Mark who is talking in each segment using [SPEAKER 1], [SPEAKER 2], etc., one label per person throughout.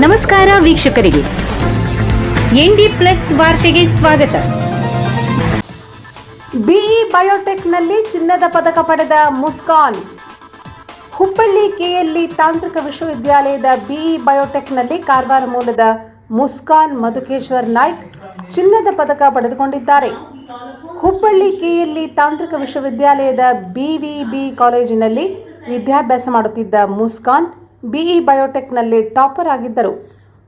[SPEAKER 1] ನಮಸ್ಕಾರ ವೀಕ್ಷಕರಿಗೆ. ND plus ವಾರ್ತೆಗೆ ಸ್ವಾಗತ.
[SPEAKER 2] ಬಿಇ ಬಯೋಟೆಕ್ನಲ್ಲಿ ಚಿನ್ನದ ಪದಕ ಪಡೆದ ಮುಸ್ಕಾನ್. ಹುಬ್ಬಳ್ಳಿ ಕೆಎಲ್ಇ ತಾಂತ್ರಿಕ ವಿಶ್ವವಿದ್ಯಾಲಯದ ಬಿಇ ಬಯೋಟೆಕ್ನಲ್ಲಿ ಕಾರವಾರ ಮೂಲದ ಮುಸ್ಕಾನ್ ಮಧುಕೇಶ್ವರ್ ನಾಯ್ಕ್ ಚಿನ್ನದ ಪದಕ ಪಡೆದುಕೊಂಡಿದ್ದಾರೆ. ಹುಬ್ಬಳ್ಳಿ ಕೆಎಲ್ಇ ತಾಂತ್ರಿಕ ವಿಶ್ವವಿದ್ಯಾಲಯದ ಬಿವಿಬಿ ಕಾಲೇಜಿನಲ್ಲಿ ವಿದ್ಯಾಭ್ಯಾಸ ಮಾಡುತ್ತಿದ್ದ ಮುಸ್ಕಾನ್ ಬಿಇ ಬಯೋಟೆಕ್ನಲ್ಲಿ ಟಾಪರ್ ಆಗಿದ್ದರು.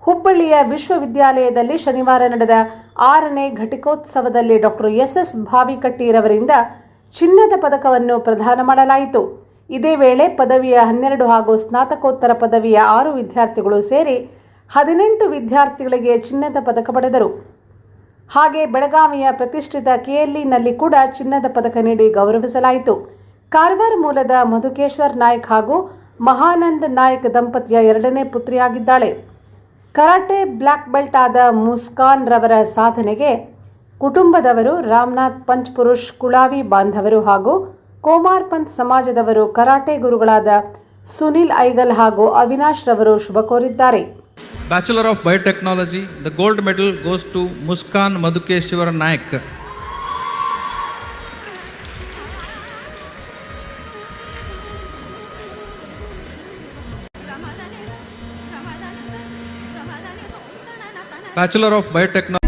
[SPEAKER 2] ಹುಬ್ಬಳ್ಳಿಯ ವಿಶ್ವವಿದ್ಯಾಲಯದಲ್ಲಿ ಶನಿವಾರ ನಡೆದ ಆರನೇ ಘಟಿಕೋತ್ಸವದಲ್ಲಿ ಡಾಕ್ಟರ್ ಎಸ್ ಎಸ್ ಭಾವಿಕಟ್ಟಿರವರಿಂದ ಚಿನ್ನದ ಪದಕವನ್ನು ಪ್ರದಾನ ಮಾಡಲಾಯಿತು. ಇದೇ ವೇಳೆ ಪದವಿಯ ಹನ್ನೆರಡು ಹಾಗೂ ಸ್ನಾತಕೋತ್ತರ ಪದವಿಯ ಆರು ವಿದ್ಯಾರ್ಥಿಗಳು ಸೇರಿ ಹದಿನೆಂಟು ವಿದ್ಯಾರ್ಥಿಗಳಿಗೆ ಚಿನ್ನದ ಪದಕ ಪಡೆದರು. ಹಾಗೆ ಬೆಳಗಾವಿಯ ಪ್ರತಿಷ್ಠಿತ ಕೆಎಲ್ಇನಲ್ಲಿ ಕೂಡ ಚಿನ್ನದ ಪದಕ ನೀಡಿ ಗೌರವಿಸಲಾಯಿತು. ಕಾರವಾರ ಮೂಲದ ಮಧುಕೇಶ್ವರ್ ನಾಯ್ಕ್ ಹಾಗೂ ಮಹಾನಂದ್ ನಾಯಕ್ ದಂಪತಿಯ ಎರಡನೇ ಪುತ್ರಿಯಾಗಿದ್ದಾಳೆ ಕರಾಟೆ ಬ್ಲ್ಯಾಕ್ ಬೆಲ್ಟ್ ಆದ ಮುಸ್ಕಾನ್ ರವರ ಸಾಧನೆಗೆ ಕುಟುಂಬದವರು ರಾಮನಾಥ್ ಪಂಚ್ ಪುರುಷ್ ಕುಳಾವಿ ಬಾಂಧವರು ಹಾಗೂ ಕೋಮಾರ್ ಪಂತ್ ಸಮಾಜದವರು ಕರಾಟೆ ಗುರುಗಳಾದ ಸುನಿಲ್ ಐಗಲ್ ಹಾಗೂ ಅವಿನಾಶ್ ರವರು ಶುಭ ಕೋರಿದ್ದಾರೆ
[SPEAKER 3] bachelor of biotechnology the gold medal goes to Muskan Madhukeshwara Naik. Bachelor of Biotechnology.